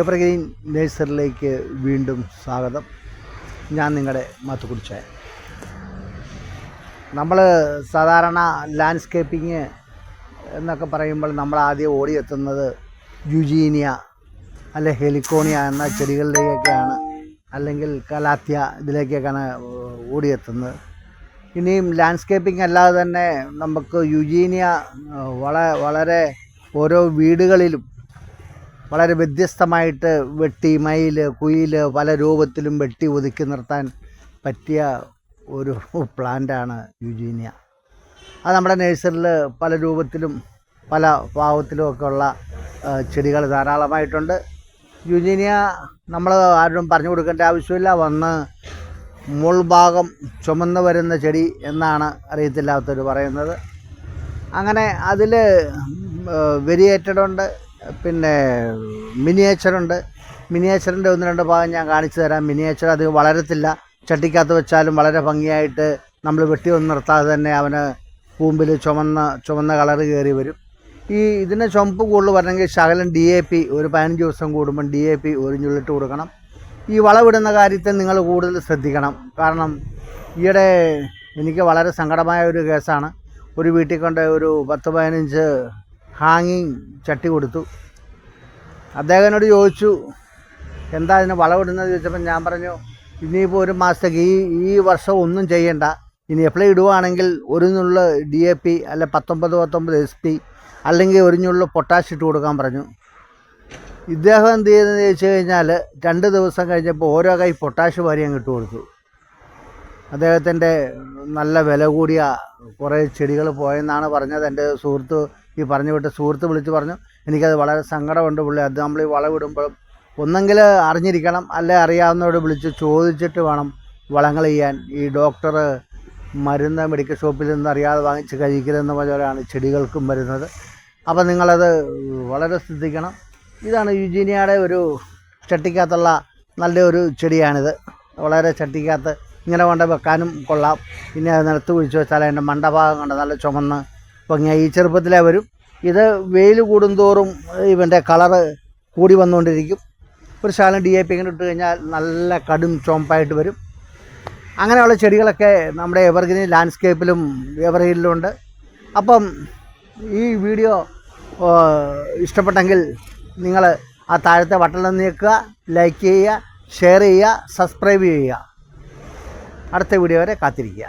Evergreen നേഴ്സറിലേക്ക് വീണ്ടും സ്വാഗതം. ഞാൻ നിങ്ങളുടെ മാത്തുക്കുടിച്ചായ നമ്മൾ സാധാരണ ലാൻഡ്സ്കേപ്പിങ് എന്നൊക്കെ പറയുമ്പോൾ നമ്മൾ ആദ്യം ഓടിയെത്തുന്നത് യുജീനിയ അല്ലെ ഹെലിക്കോണിയ എന്ന ചെടികളിലേക്കൊക്കെയാണ് അല്ലെങ്കിൽ കലാത്യ ഇതിലേക്കൊക്കെയാണ് ഓടിയെത്തുന്നത്. ഇനിയും ലാൻഡ്സ്കേപ്പിംഗ് അല്ലാതെ തന്നെ നമുക്ക് യുജീനിയ വളരെ വളരെ ഓരോ വീടുകളിലും വളരെ വ്യത്യസ്തമായിട്ട് വെട്ടി മയിൽ കുയിൽ പല രൂപത്തിലും വെട്ടി ഒതുക്കി നിർത്താൻ പറ്റിയ ഒരു പ്ലാന്റാണ് യുജീനിയ. അത് നമ്മുടെ നഴ്സറിയിൽ പല രൂപത്തിലും പല ഭാവത്തിലുമൊക്കെ ഉള്ള ചെടികൾ ധാരാളമായിട്ടുണ്ട്. യുജീനിയ നമ്മൾ ആരും പറഞ്ഞു കൊടുക്കേണ്ട ആവശ്യമില്ല. വന്ന് മുൾഭാഗം ചുമന്ന് വരുന്ന ചെടി എന്നാണ് അറിയത്തില്ലാത്തവർ പറയുന്നത്. അങ്ങനെ അതിൽ വെരിയേറ്റഡ് ഉണ്ട് പിന്നെ മിനിയേച്ചറുണ്ട്. മിനിയേച്ചറിന്റെ ഒന്ന് രണ്ട് ഭാഗം ഞാൻ കാണിച്ചു തരാം. മിനിയേച്ചർ അത് വളരത്തില്ല. ചട്ടിക്കകത്ത് വെച്ചാലും വളരെ ഭംഗിയായിട്ട് നമ്മൾ വെട്ടി ഒന്ന് നിർത്താതെ തന്നെ അവന് കൂമ്പിൽ ചുമന്ന ചുമന്ന കളറ് കയറി വരും. ഈ ഇതിന് ചുമപ്പ് കൂടുതൽ വരണമെങ്കിൽ ശകലം ഡി എ പി ഒരു പതിനഞ്ച് ദിവസം കൂടുമ്പം ഡി എ പി ഒരു കൊടുക്കണം. ഈ വളവിടുന്ന കാര്യത്തെ നിങ്ങൾ കൂടുതൽ ശ്രദ്ധിക്കണം. കാരണം ഈയിടെ എനിക്ക് വളരെ സങ്കടമായ ഒരു കേസാണ്. ഒരു വീട്ടിൽ കൊണ്ട് ഒരു പത്ത് പതിനഞ്ച് ഹാങ്ങിങ് ചട്ടി കൊടുത്തു. അദ്ദേഹത്തിനോട് ചോദിച്ചു എന്താ ഇതിന് വളവിടുന്നത് ചോദിച്ചപ്പോൾ ഞാൻ പറഞ്ഞു ഇനിയിപ്പോൾ ഒരു മാസത്തേക്ക് ഈ ഈ വർഷം ഒന്നും ചെയ്യണ്ട. ഇനി എപ്പോഴും ഇടുവാണെങ്കിൽ ഒരു നുള്ള ഡി എ പി അല്ലെ പത്തൊമ്പത് പത്തൊമ്പത് എസ് പി അല്ലെങ്കിൽ ഒരു ഞുള്ള പൊട്ടാഷ് ഇട്ട് കൊടുക്കാൻ പറഞ്ഞു. ഇദ്ദേഹം എന്ത് ചെയ്തെന്ന് ചോദിച്ചു കഴിഞ്ഞാൽ രണ്ട് ദിവസം കഴിഞ്ഞപ്പോൾ ഓരോ കൈ പൊട്ടാഷ് വാരി അങ്ങ് ഇട്ട് കൊടുത്തു. അദ്ദേഹത്തിന്റെ നല്ല വില കൂടിയ കുറേ ചെടികൾ പോയെന്നാണ് പറഞ്ഞത് എന്റെ സുഹൃത്ത് ഈ പറഞ്ഞു വിട്ട് സുഹൃത്ത് വിളിച്ച് പറഞ്ഞു എനിക്കത് വളരെ സങ്കടമുണ്ട് പുള്ളി. അത് നമ്മൾ ഈ വളവിടുമ്പോഴും ഒന്നെങ്കിൽ അറിഞ്ഞിരിക്കണം അല്ലെ അറിയാവുന്നവരോട് വിളിച്ച് ചോദിച്ചിട്ട് വേണം വളങ്ങൾ ചെയ്യാൻ. ഈ ഡോക്ടർ മരുന്ന് മെഡിക്കൽ ഷോപ്പിൽ നിന്ന് അറിയാതെ വാങ്ങിച്ച് കഴിക്കലെന്ന പോലെയാണ് ചെടികൾക്കും വരുന്നത്. അപ്പോൾ നിങ്ങളത് വളരെ ശ്രദ്ധിക്കണം. ഇതാണ് യുജീനിയയുടെ ഒരു ചട്ടിക്കകത്തുള്ള നല്ലൊരു ചെടിയാണിത്. വളരെ ചട്ടിക്കകത്ത് ഇങ്ങനെ കൊണ്ട് വെക്കാനും കൊള്ളാം. പിന്നെ അത് നിലത്ത് കുഴിച്ച് വെച്ചാൽ അതിന്റെ മണ്ടഭാഗം കണ്ട് നല്ല ചുമന്ന് ഭംഗിയായി ഈ ചെറുപ്പത്തിലേ വരും ഇത് വെയിൽ കൂടുന്തോറും ഇവന്റെ കളറ് കൂടി വന്നുകൊണ്ടിരിക്കും. ഒരു ശാലം ഡി എ പി ഇങ്ങനെ ഇട്ട് കഴിഞ്ഞാൽ നല്ല കടും ചോമ്പായിട്ട് വരും. അങ്ങനെയുള്ള ചെടികളൊക്കെ നമ്മുടെ എവർഗ്രീൻ ലാൻഡ്സ്കേപ്പിലും എവർഗ്രീനിലും ഉണ്ട് അപ്പം ഈ വീഡിയോ ഇഷ്ടപ്പെട്ടെങ്കിൽ നിങ്ങൾ ആ താഴത്തെ ബട്ടണിൽ നീക്കുക ലൈക്ക് ചെയ്യുക ഷെയർ ചെയ്യുക സബ്സ്ക്രൈബ് ചെയ്യുക. അടുത്ത വീഡിയോ വരെ കാത്തിരിക്കുക.